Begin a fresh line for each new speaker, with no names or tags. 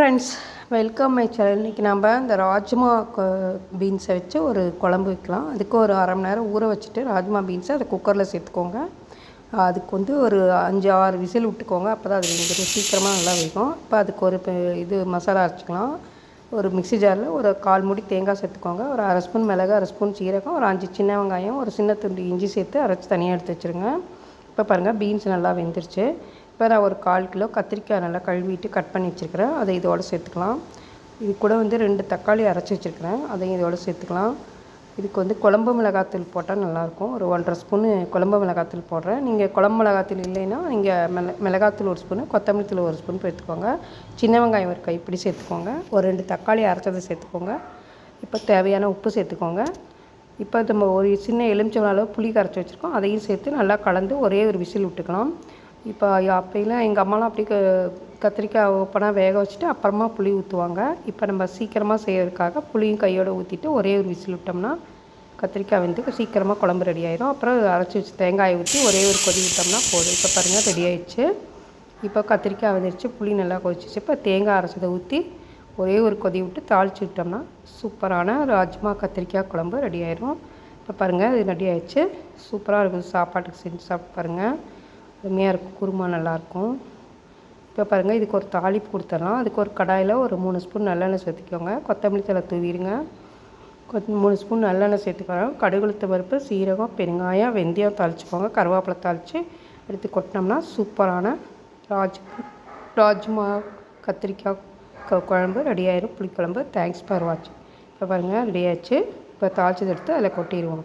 Friends welcome my channel இன்றைக்கி நம்ம இந்த ராஜ்மா பீன்ஸை வச்சு ஒரு குழம்பு வைக்கலாம். அதுக்கு ஒரு அரை மணி நேரம் ஊற வச்சுட்டு ராஜ்மா பீன்ஸை அதை குக்கரில் சேர்த்துக்கோங்க. அதுக்கு வந்து ஒரு அஞ்சு ஆறு விசில் விட்டுக்கோங்க. அப்போ தான் அது கொஞ்சம் சீக்கிரமாக நல்லா வைக்கும் இப்போ அதுக்கு ஒரு பெ- இது மசாலா அரைச்சிக்கலாம். ஒரு மிக்ஸி ஜாரில் ஒரு கால் மூடி தேங்காய் சேர்த்துக்கோங்க. ஒரு அரை ஸ்பூன் மிளகு அரை ஸ்பூன் சீரகம் ஒரு அஞ்சு சின்ன வெங்காயம் ஒரு சின்ன துண்டு இஞ்சி சேர்த்து அரைச்சி தனியாக எடுத்து வச்சுருங்க. இப்போ பாருங்கள் பீன்ஸ் நல்லா வெந்துருச்சு. இப்போ நான் ஒரு கால் கிலோ கத்திரிக்காய் நல்லா கழுவிட்டு கட் பண்ணி வச்சுருக்கிறேன். அதை இதோடு சேர்த்துக்கலாம். இது கூட வந்து ரெண்டு தக்காளி அரைச்சி வச்சுருக்கிறேன். அதையும் இதோட சேர்த்துக்கலாம். இதுக்கு வந்து குழம்பு மிளகாத்தூள் போட்டால் நல்லாயிருக்கும். ஒரு ஒன்றரை ஸ்பூனு குழம்பு மிளகாத்தூள் போடுறேன். நீங்கள் குழம்பு மிளகாத்தூள் இல்லைன்னா நீங்கள் மிள மிளகாத்தூள் ஒரு ஸ்பூனு கொத்தமல்லி தூள் ஒரு ஸ்பூன் எடுத்துக்கோங்க சின்ன வெங்காயம் ஒரு கைப்பிடி சேர்த்துக்கோங்க. ஒரு ரெண்டு தக்காளி அரைச்சதை சேர்த்துக்கோங்க. இப்போ தேவையான உப்பு சேர்த்துக்கோங்க. இப்போ நம்ம ஒரு சின்ன எலுமிச்சம் அளவு புளி கரைச்சி வச்சுருக்கோம். அதையும் சேர்த்து நல்லா கலந்து ஒரே ஒரு விசில் விட்டுக்கலாம். இப்போ அப்போயெல்லாம் எங்கள் அம்மாலாம் அப்படி கத்திரிக்காய் ஓப்பனாக வேக வச்சுட்டு அப்புறமா புளி ஊற்றுவாங்க இப்போ நம்ம சீக்கிரமாக செய்கிறதுக்காக புளியும் கையோடு ஊற்றிட்டு ஒரே ஒரு விசில் விட்டோம்னா கத்திரிக்காய் வந்து சீக்கிரமாக குழம்பு ரெடி ஆயிரும். அப்புறம் அரைச்சி வச்சு தேங்காயை ஊற்றி ஒரே ஒரு கொதி விட்டோம்னா போதும். இப்போ பாருங்கள் ரெடி ஆயிடுச்சு. இப்போ கத்திரிக்காய் வந்துருச்சு புளி நல்லா கொதிச்சிச்சு. இப்போ தேங்காய் அரைச்சதை ஊற்றி ஒரே ஒரு கொதி விட்டு தாளித்து விட்டோம்னா சூப்பரான ராஜ்மா கத்திரிக்காய் குழம்பு ரெடி ஆயிரும். இப்போ பாருங்கள் இது ரெடி ஆயிடுச்சு. சூப்பராக இருக்கும். சாப்பாட்டுக்கு செஞ்சு சாப்பிட்டு பாருங்கள் அருமையாக இருக்கும். குருமா நல்லாயிருக்கும் இப்போ பாருங்கள் இதுக்கு ஒரு தாளிப்பு கொடுத்துடலாம். அதுக்கு ஒரு கடாயில் ஒரு மூணு ஸ்பூன் நல்லெண்ணெய் சேர்த்துக்கோங்க. கொத்தமல்லி தழை தூவிடுங்க. கொத் மூணு ஸ்பூன் நல்லெண்ணெய் சேர்த்துக்கிறோம் கடுகுளுத்த பருப்பு சீரகம் பெருங்காயம் வெந்தயம் தாளிச்சுக்கோங்க. கருவேப்பிலை தாளித்து எடுத்து கொட்டினோம்னா சூப்பரான ராஜ் ராஜ்மா கத்திரிக்காய் குழம்பு ரெடி ஆயிரும். புளிக்குழம்பு. தேங்க்ஸ் ஃபார் வாட்சிங் இப்போ பாருங்கள் ரெடி ஆயிடுச்சு. இப்போ தாளிச்சது எடுத்து அதில் கொட்டிடுவோம்